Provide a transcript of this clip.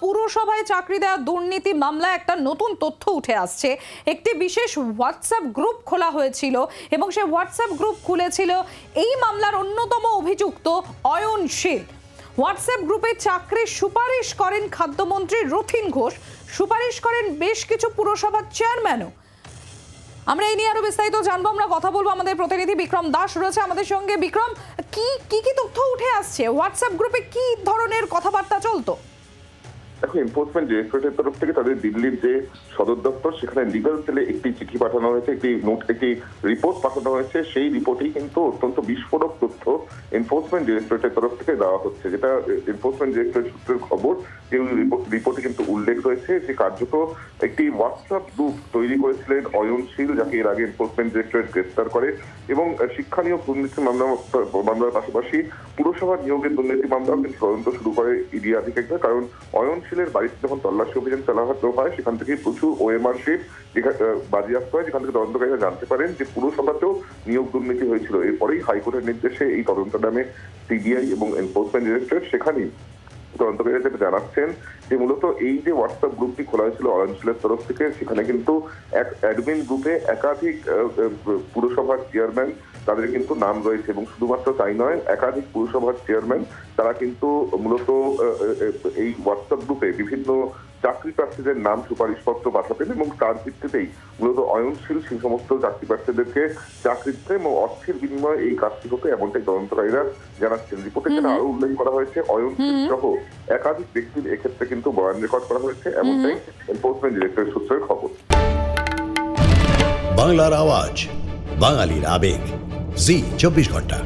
পুরসভায় চাকরি দেওয়া দুর্নীতি মামলায় একটা নতুন তথ্য উঠে আসছে। একটি বিশেষ হোয়াটসঅ্যাপ গ্রুপ খোলা হয়েছিল এবং সেই হোয়াটসঅ্যাপ গ্রুপ খুলেছিল এই মামলার অন্যতম অভিযুক্ত অয়ন শীল। হোয়াটসঅ্যাপ গ্রুপে চাকরির সুপারিশ করেন খাদ্যমন্ত্রী রথিন ঘোষ। সুপারিশ করেন বেশ কিছু পুরসভার চেয়ারম্যানও আমরা এই নিয়ে আরও বিস্তারিত জানব। আমরা কথা বলব আমাদের প্রতিনিধি বিক্রম দাস রয়েছে আমাদের সঙ্গে। বিক্রম, কি কি কি তথ্য উঠে আসছে? হোয়াটসঅ্যাপ গ্রুপে কি ধরনের কথাবার্তা চলতো? দেখো এনফোর্সমেন্ট ডিরেক্টরেটের তরফ থেকে তাদের দিল্লির যে সদর দপ্তর, সেখানে লিগাল সেলে একটি চিঠি পাঠানো হয়েছে, একটি নোট একটি রিপোর্ট পাঠানো হয়েছে। সেই রিপোর্টেই কিন্তু অত্যন্ত বিস্ফোরক তথ্য এনফোর্সমেন্ট ডিরেক্টরেটের তরফ থেকে দেওয়া হচ্ছে, যেটা এনফোর্সমেন্ট ডিরেক্টরেট সূত্রের খবর। ওই রিপোর্টে কিন্তু উল্লেখ রয়েছে যে কার্যত একটি হোয়াটসঅ্যাপ গ্রুপ তৈরি করেছিলেন অয়নশীল যাকে এর আগে এনফোর্সমেন্ট ডিরেক্টরেট গ্রেফতার করে এবং শিক্ষা নিয়োগ দুর্নীতি মামলা, মামলার পাশাপাশি পুরসভা নিয়োগের দুর্নীতি মামলাও কিন্তু তদন্ত শুরু করে ইডি আধিকারিকরা। কারণ অয়নশীলের বাড়িতে যখন তল্লাশি অভিযান চালানো হয়, সেখান থেকে প্রচুর ওএমআর শিট বাজেয়াপ্ত হয়, যেখান থেকে তদন্তকারীরা জানতে পারেন যে পুরসভাতেও নিয়োগ দুর্নীতি হয়েছিল। এরপরেই হাইকোর্টের নির্দেশে এই তদন্ত নামে সিবিআই এবং এনফোর্সমেন্ট ডিরেক্টরেট সেখানেই তদন্তকারীরা যেটা জানাচ্ছেন যে মূলত এই যে হোয়াটসঅ্যাপ গ্রুপটি খোলা হয়েছিল অরাঞ্চলের তরফ থেকে, সেখানে কিন্তু এক অ্যাডমিন গ্রুপে একাধিক পুরসভার চেয়ারম্যান তাদের কিন্তু নাম রয়েছে এবং শুধুমাত্র তাই নয়, একাধিক পুরসভার চেয়ারম্যান তারা কিন্তু মূলত এই হোয়াটসঅ্যাপ গ্রুপে বিভিন্ন চাকরি প্রার্থীদের নাম সুপারিশপত্র পাঠাতেন এবং তার ভিত্তিতেই মূলত অয়নশীল সেই সমস্ত চাকরি প্রার্থীদেরকে চাকরি দিতে এবং অর্থের বিনিময়ে এই কাজটি হতো এমনটাই তদন্তকারীরা জানাচ্ছেন। রিপোর্টে যেটা আরও উল্লেখ করা হয়েছে অয়নশীল সহ একাধিক ব্যক্তির এক্ষেত্রে কিন্তু বয়ান রেকর্ড করা হয়েছে এমনটাই এনফোর্সমেন্ট ডিরেক্টরের সূত্রের খবর। বাংলার আওয়াজ বাঙালির আবেগ। জি চব্বিশ ঘণ্টা।